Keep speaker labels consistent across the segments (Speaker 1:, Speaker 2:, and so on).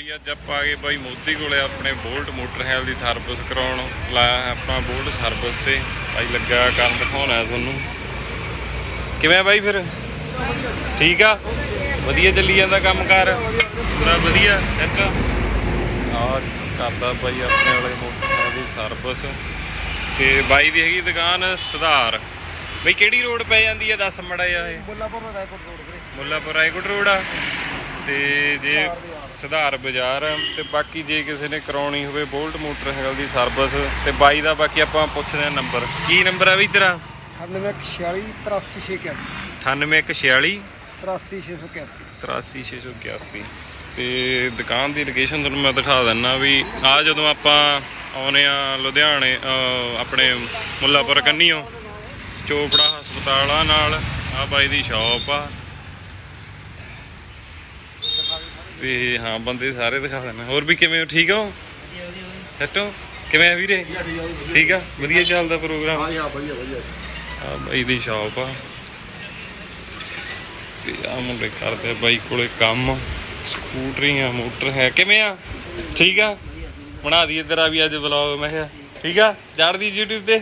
Speaker 1: ਬਈ ਅੱਜ ਆਪਾਂ ਆ ਗਏ ਬਾਈ ਮੋਦੀ ਕੋਲੇ ਆਪਣੇ ਬੋਲਟ ਮੋਟਰ ਹੈਲ ਦੀ ਸਰਵਿਸ ਕਰਾਉਣ। ਲਾਇਆ ਹੈ ਆਪਣਾ ਬੋਲਟ ਸਰਵਿਸ ਤੇ। ਬਾਈ ਲੱਗਾ ਕਰਨ ਦਿਖਾਉਣਾ ਹੈ ਤੁਹਾਨੂੰ। ਕਿਵੇਂ ਆ ਬਾਈ ਫਿਰ? ਠੀਕ ਆ? ਵਧੀਆ ਚੱਲੀ ਜਾਂਦਾ ਕੰਮ ਕਾਰ ਪੂਰਾ ਵਧੀਆ? ਇੱਕ ਆ? ਕਰਦਾ ਬਾਈ ਆਪਣੇ ਵਾਲੇ ਮੋਟਰ ਦੀ ਸਰਵਿਸ ਤੇ ਬਾਈ ਦੀ ਹੈਗੀ ਦੁਕਾਨ ਸੁਧਾਰ। ਬਈ ਕਿਹੜੀ ਰੋਡ ਪੈ ਜਾਂਦੀ ਆ? ਦੱਸ ਮੜਾ ਇਹ।
Speaker 2: ਬੁੱਲਾਪੁਰ ਦਾ ਰਾਇਕੋਟ ਰੋਡ ਵੀਰੇ।
Speaker 1: ਮੁੱਲਾਪੁਰ ਰਾਏਕੋਟ ਰੋਡ ਆ। ਤੇ ਜੇ ਸੁਧਾਰ ਬਾਜ਼ਾਰ ਆ, ਤੇ ਬਾਕੀ ਜੇ ਕਿਸੇ ਨੇ ਕਰਾਉਣੀ ਹੋਵੇ ਬੋਲਟ ਮੋਟਰਸਾਈਕਲ ਦੀ ਸਰਵਿਸ ਤੇ ਬਾਈ ਦਾ ਬਾਕੀ ਆਪਾਂ ਪੁੱਛਦੇ ਆ ਨੰਬਰ। ਕੀ ਨੰਬਰ ਆ ਵੀ ਤੇਰਾ?
Speaker 2: 9146 83681
Speaker 1: 98146
Speaker 2: 83681
Speaker 1: 83681 ਤੇ ਦੁਕਾਨ ਦੀ ਲੋਕੇਸ਼ਨ ਤੁਹਾਨੂੰ ਮੈਂ ਦਿਖਾ ਦਿੰਨਾ ਵੀ ਆ ਜਦੋਂ ਆਪਾਂ ਆਉਨੇ ਆ ਲੁਧਿਆਣੇ ਆਪਣੇ ਮੁੱਲਾਪੁਰ ਕੰਨੀਓ ਚੋਪੜਾ ਹਸਪਤਾਲਾਂ ਨਾਲ ਆ ਬਾਈ ਦੀ ਸ਼ਾਪ ਆ। ਤੇ ਹਾਂ ਬੰਦੇ ਸਾਰੇ ਦਿਖਾ ਦਿੰਨਾ ਹੋਰ ਵੀ ਕਿਵੇਂ ਹੋ? ਠੀਕ ਹੋ? ਸੱਟੋ ਕਿਵੇਂ ਆ ਵੀਰੇ? ਠੀਕ ਆ? ਵਧੀਆ ਚੱਲਦਾ ਪ੍ਰੋਗਰਾਮ?
Speaker 2: ਹਾਂ ਵਧੀਆ ਵਧੀਆ।
Speaker 1: ਆ ਬਾਈ ਦੀ ਸ਼ਾਪ ਆ। ਤੇ ਆ ਮੁੰਡੇ ਕਰਦੇ ਬਾਈ ਕੋਲੇ ਕੰਮ। ਸਕੂਟਰੀਆਂ ਮੋਟਰ ਹੈ। ਕਿਵੇਂ ਆ? ਠੀਕ ਆ? ਬਣਾ ਦਈਏ ਤੇਰਾ ਵੀ ਅੱਜ ਵਲੌਗ ਮੈਂ ਕਿਹਾ। ਠੀਕ ਆ? ਚੜਦੀ YouTube ਤੇ?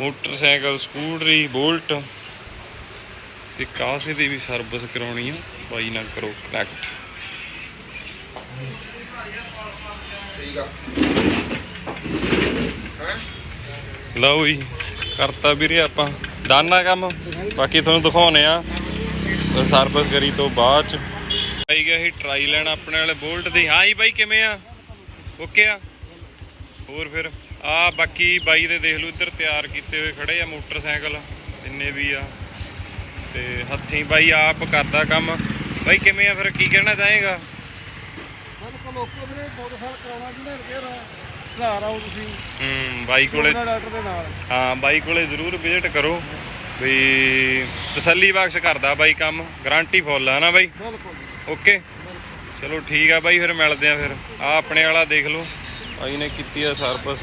Speaker 1: Motorcycle scooty bolt. ਤੇ ਕਾਸੇ ਦੀ ਵੀ ਸਰਵਿਸ ਕਰਾਉਣੀ ਆ ਬਾਈ ਨਾਲ ਕਰੋ ਕਨੈਕਟ
Speaker 2: ਠੀਕ ਆ।
Speaker 1: ਲਓ ਜੀ ਕਰਤਾ ਵੀਰੇ ਆਪਾਂ। ਡਾਨਾ ਕੰਮ। ਬਾਕੀ ਤੁਹਾਨੂੰ ਦਿਖਾਉਨੇ ਆ। ਸਰਵਿਸ ਕਰੀ ਤੋਂ ਬਾਅਦ ਚ। ਬਾਈ ਗਿਆ ਸੀ ਟਰਾਈ ਲੈਣ ਆਪਣੇ ਵਾਲੇ ਬੋਲਟ ਦੀ। ਹਾਂ ਜੀ ਬਾਈ ਕਿਵੇਂ ਆ? ਓਕੇ ਆ? ਹੋਰ ਫਿਰ? ਆ ਬਾਕੀ ਬਾਈ ਦੇ ਦੇਖ ਲਓ ਇੱਧਰ ਤਿਆਰ ਕੀਤੇ ਹੋਏ ਖੜੇ ਆ ਮੋਟਰਸਾਈਕਲ। ਜਿੰਨੇ ਵੀ ਆ। ਤੇ ਹੱਥੀਂ ਬਾਈ ਆਪ ਕਰਦਾ ਕੰਮ। ਬਾਈ ਕਿਵੇਂ ਆ ਫਿਰ? ਕੀ ਕਹਿਣਾ ਚਾਹੇਗਾ?
Speaker 2: ਬਿਲਕੁਲ ਓਕੇ ਵੀਰੇ ਮੋਟਰਸਾਈਕਲ ਕਰਾਉਣਾ ਜਿਹਨੇ ਰਿਪੇਅਰ ਸੁਧਾਰ ਆਓ ਤੁਸੀਂ।
Speaker 1: ਹੂੰ ਬਾਈ ਕੋਲੇ
Speaker 2: ਉਹਨਾਂ ਡਾਕਟਰ ਦੇ ਨਾਲ।
Speaker 1: ਹਾਂ ਬਾਈ ਕੋਲੇ ਜ਼ਰੂਰ ਵਿਜ਼ਿਟ ਕਰੋ। ਵੀ ਤਸੱਲੀ ਬਖਸ਼ ਕਰਦਾ ਬਾਈ ਕੰਮ ਗਾਰੰਟੀ ਫੁੱਲ ਆ ਨਾ ਬਾਈ?
Speaker 2: ਬਿਲਕੁਲ।
Speaker 1: ਓਕੇ। ਚਲੋ ਠੀਕ ਆ ਬਾਈ ਫਿਰ ਮਿਲਦੇ ਆ ਫਿਰ। ਆ ਆਪਣੇ ਵਾਲਾ ਦੇਖ ਲਓ। ਬਾਈ ਨੇ ਕੀਤੀ ਆ ਸਰਵਿਸ